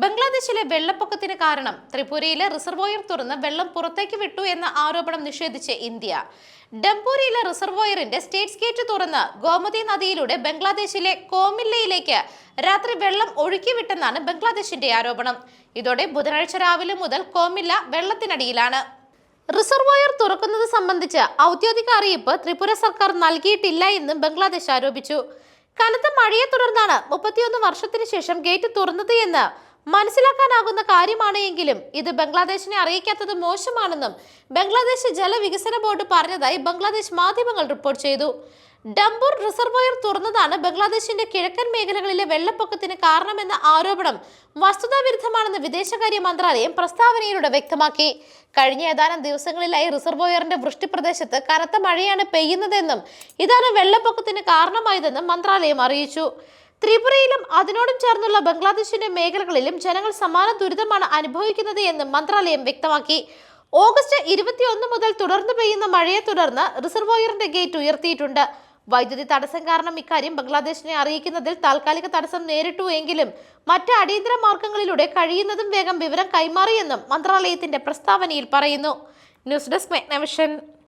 ബംഗ്ലാദേശിലെ വെള്ളപ്പൊക്കത്തിന് കാരണം ത്രിപുരയിലെ റിസർവോയർ തുറന്ന് വെള്ളം പുറത്തേക്ക് വിട്ടു എന്ന ആരോപണം നിഷേധിച്ച് ഇന്ത്യ. ഡംപൂരിയിലെ റിസർവോയറിന്റെ സ്റ്റേറ്റ് ഗേറ്റ് തുറന്ന് ഗോമതി നദിയിലൂടെ ബംഗ്ലാദേശിലെ കോമില്ലയിലേക്ക് രാത്രി വെള്ളം ഒഴുക്കിവിട്ടെന്നാണ് ബംഗ്ലാദേശിന്റെ ആരോപണം. ഇതോടെ ബുധനാഴ്ച രാവിലെ മുതൽ കോമില്ല വെള്ളത്തിനടിയിലാണ്. റിസർവോയർ തുറക്കുന്നത് സംബന്ധിച്ച് ഔദ്യോഗിക അറിയിപ്പ് ത്രിപുര സർക്കാർ നൽകിയിട്ടില്ല എന്നും ബംഗ്ലാദേശ് ആരോപിച്ചു. കനത്ത മഴയെ തുടർന്നാണ് മുപ്പത്തിയൊന്ന് വർഷത്തിന് ശേഷം ഗേറ്റ് തുറന്നത് എന്ന് മനസ്സിലാക്കാനാകുന്ന കാര്യമാണ് എങ്കിലും ഇത് ബംഗ്ലാദേശിനെ അറിയിക്കാത്തത് മോശമാണെന്നും ബംഗ്ലാദേശ് ജലവികസന ബോർഡ് പറഞ്ഞതായി ബംഗ്ലാദേശ് മാധ്യമങ്ങൾ റിപ്പോർട്ട് ചെയ്തു. ഡംബൂർ റിസർവോയർ തുറന്നതാണ് ബംഗ്ലാദേശിന്റെ കിഴക്കൻ മേഖലകളിലെ വെള്ളപ്പൊക്കത്തിന് കാരണമെന്ന ആരോപണം വസ്തുതാവിരുദ്ധമാണെന്ന് വിദേശകാര്യ മന്ത്രാലയം പ്രസ്താവനയിലൂടെ വ്യക്തമാക്കി. കഴിഞ്ഞ ഏതാനും ദിവസങ്ങളിലായി റിസർവോയറിന്റെ വൃഷ്ടിപ്രദേശത്ത് കനത്ത മഴയാണ് പെയ്യുന്നതെന്നും ഇതാണ് വെള്ളപ്പൊക്കത്തിന് കാരണമായതെന്നും മന്ത്രാലയം അറിയിച്ചു. ത്രിപുരയിലും അതിനോടും ചേർന്നുള്ള ബംഗ്ലാദേശിന്റെ മേഖലകളിലും ജനങ്ങൾ സമാന ദുരിതമാണ് അനുഭവിക്കുന്നത് എന്നും മന്ത്രാലയം വ്യക്തമാക്കി. ഓഗസ്റ്റ് ഇരുപത്തിയൊന്ന് മുതൽ തുടർന്ന് പെയ്യുന്ന മഴയെ തുടർന്ന് റിസർവോയറിന്റെ ഗേറ്റ് ഉയർത്തിയിട്ടുണ്ട്. വൈദ്യുതി തടസ്സം കാരണം ഇക്കാര്യം ബംഗ്ലാദേശിനെ അറിയിക്കുന്നതിൽ താൽക്കാലിക തടസ്സം നേരിട്ടു എങ്കിലും മറ്റ് അടിയന്തര മാർഗങ്ങളിലൂടെ കഴിയുന്നതും വേഗം വിവരം കൈമാറിയെന്നും മന്ത്രാലയത്തിന്റെ പ്രസ്താവനയിൽ പറയുന്നു. News desk Megnavision.